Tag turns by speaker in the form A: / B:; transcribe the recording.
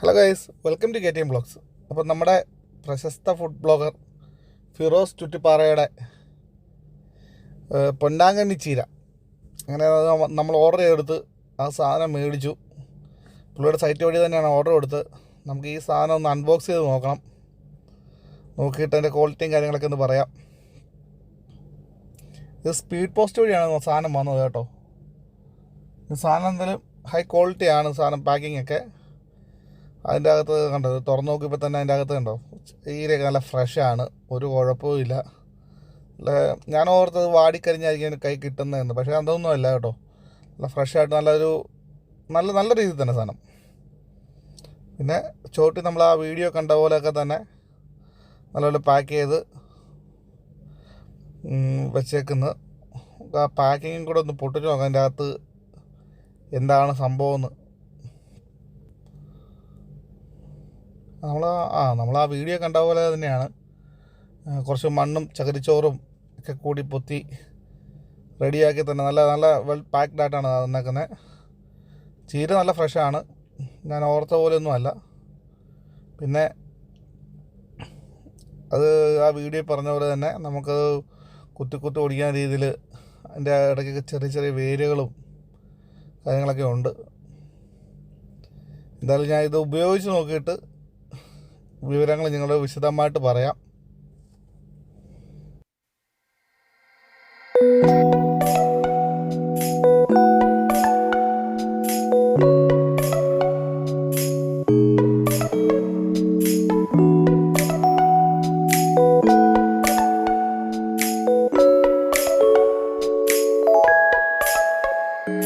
A: Hello guys welcome to K T M blogs അപ്പോൾ നമ്മുടെ പ്രശസ്ത ഫുഡ് ബ്ലോഗർ ഫിറോസ് ചുറ്റിപ്പാറയുടെ പൊന്നാങ്കണ്ണി ചീര. അങ്ങനെ നമ്മൾ ഓർഡർ ചെയ്തെടുത്ത് ആ സാധനം മേടിച്ചു. പുള്ളിയുടെ സൈറ്റ് വഴി തന്നെയാണ് ഓർഡർ കൊടുത്ത്. നമുക്ക് ഈ സാധനം ഒന്ന് അൺബോക്സ് ചെയ്ത് നോക്കണം. നോക്കിയിട്ട് അതിന്റെ ക്വാളിറ്റിയും കാര്യങ്ങളൊക്കെ ഒന്ന് പറയാം. ഇത് സ്പീഡ് പോസ്റ്റ് വഴിയാണ് സാധനം വന്നത് കേട്ടോ. സാധനം എന്തായാലും ഹൈ ക്വാളിറ്റിയാണ് സാധനം പാക്കിംഗ് ഒക്കെ. അതിന്റെ അകത്ത് കണ്ടത് തുറന്നു നോക്കിയപ്പോൾ തന്നെ അതിന്റെ അകത്ത് കണ്ടോ? ഈരയൊക്കെ നല്ല ഫ്രഷാണ് ഒരു കുഴപ്പവും ഇല്ല. ഞാൻ ഓർത്തത് വാടിക്കരിഞ്ഞായിരിക്കും കൈ കിട്ടുന്നതെന്ന്. പക്ഷേ അതൊന്നും അല്ല കേട്ടോ. നല്ല ഫ്രഷായിട്ട് നല്ലൊരു നല്ല നല്ല രീതിയിൽ തന്നെ സാധനം. പിന്നെ ചോട്ടി നമ്മൾ ആ വീഡിയോ കണ്ട പോലെയൊക്കെ തന്നെ നല്ലപോലെ പാക്ക് ചെയ്ത് വെച്ചേക്കുന്നത് വെച്ചേക്കുന്നു. ആ പാക്കിങ്ങും കൂടെ ഒന്ന് പൊട്ടിച്ച് നോക്കാം അതിന്റെ അകത്ത് എന്താണ് സംഭവം എന്ന്. നമ്മൾ ആ നമ്മൾ ആ വീഡിയോ കണ്ട പോലെ തന്നെയാണ്. കുറച്ച് മണ്ണും ചകരിച്ചോറും ഒക്കെ കൂടി പൊത്തി റെഡിയാക്കി തന്നെ. നല്ല നല്ല വെൽ പാക്ഡ് ആയിട്ടാണ് തന്നേക്കുന്നത് ചീര നല്ല ഫ്രഷാണ് ഞാൻ ഓർത്ത പോലെയൊന്നും അല്ല. പിന്നെ അത് ആ വീഡിയോ പറഞ്ഞ പോലെ തന്നെ നമുക്ക് കുത്തി കുത്തി ഓടിക്കാൻ രീതിയിൽ അതിന്റെ ഇടയ്ക്കൊക്കെ ചെറിയ ചെറിയ വേരുകളും കാര്യങ്ങളൊക്കെ ഉണ്ട്. എന്തായാലും ഞാൻ ഇത് ഉപയോഗിച്ച് നോക്കിയിട്ട് വിവരങ്ങൾ നിങ്ങൾ വിശദമായിട്ട് പറയാം.